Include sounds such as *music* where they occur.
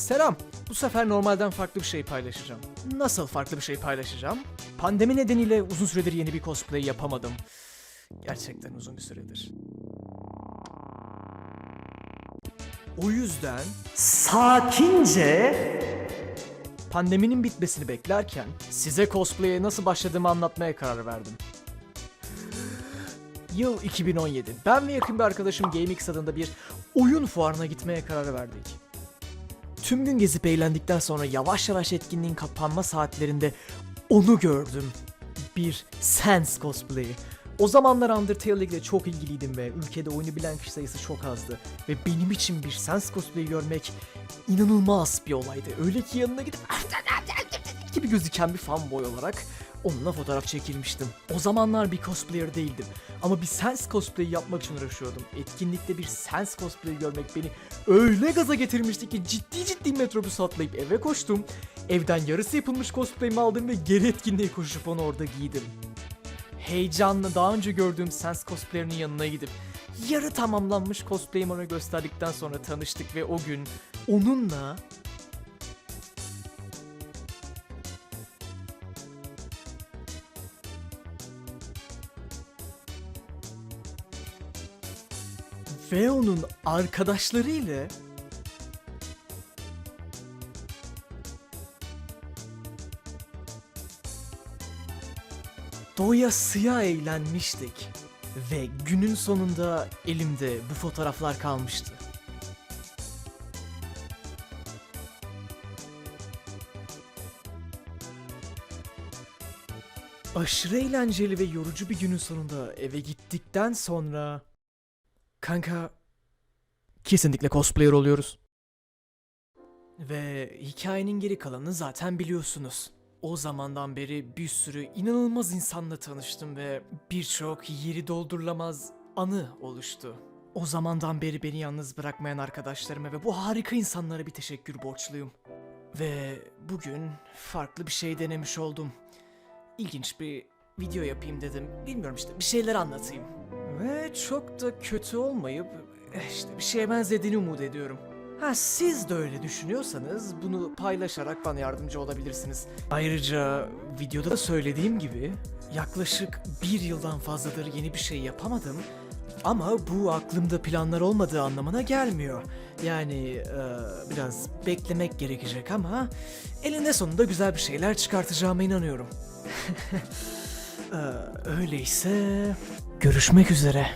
Selam. Bu sefer normalden farklı bir şey paylaşacağım. Nasıl farklı bir şey paylaşacağım? Pandemi nedeniyle uzun süredir yeni bir cosplay yapamadım. Gerçekten uzun bir süredir. O yüzden sakince pandeminin bitmesini beklerken size cosplay'e nasıl başladığımı anlatmaya karar verdim. Yıl 2017. Ben ve yakın bir arkadaşım GameX adında bir oyun fuarına gitmeye karar verdik. Tüm gün gezip eğlendikten sonra yavaş yavaş etkinliğin kapanma saatlerinde onu gördüm. Bir Sans cosplay'i. O zamanlar Undertale ile çok ilgiliydim ve ülkede oyunu bilen kişi sayısı çok azdı. Ve benim için bir Sans cosplay'i görmek inanılmaz bir olaydı. Öyle ki yanına gidip gibi gözüken bir fanboy olarak onunla fotoğraf çekilmiştim. O zamanlar bir cosplayer değildim ama bir Sans cosplay yapmak için uğraşıyordum. Etkinlikte bir Sans cosplay görmek beni öyle gaza getirmişti ki ciddi ciddi metrobüs atlayıp eve koştum. Evden yarısı yapılmış cosplay'imi aldım ve geri etkinliğe koşup onu orada giydim. Heyecanla daha önce gördüğüm Sans cosplayer'inin yanına gidip yarı tamamlanmış cosplay'imi ona gösterdikten sonra tanıştık ve o gün onunla ve onun arkadaşları ile doyasıya eğlenmiştik. Ve günün sonunda elimde bu fotoğraflar kalmıştı. Aşırı eğlenceli ve yorucu bir günün sonunda eve gittikten sonra... Kanka... Kesinlikle cosplayer oluyoruz. Ve hikayenin geri kalanını zaten biliyorsunuz. O zamandan beri bir sürü inanılmaz insanla tanıştım ve birçok yeri doldurulamaz anı oluştu. O zamandan beri beni yalnız bırakmayan arkadaşlarıma ve bu harika insanlara bir teşekkür borçluyum. Ve bugün farklı bir şey denemiş oldum. İlginç bir video yapayım dedim. Bilmiyorum işte bir şeyler anlatayım. Ve çok da kötü olmayıp eh, işte bir şeye benzediğini umut ediyorum. Ha siz de öyle düşünüyorsanız bunu paylaşarak bana yardımcı olabilirsiniz. Ayrıca videoda da söylediğim gibi yaklaşık bir yıldan fazladır yeni bir şey yapamadım. Ama bu aklımda planlar olmadığı anlamına gelmiyor. Yani e, biraz beklemek gerekecek ama elinde sonunda güzel bir şeyler çıkartacağıma inanıyorum. Ee, *laughs* öyleyse Görüşmek üzere.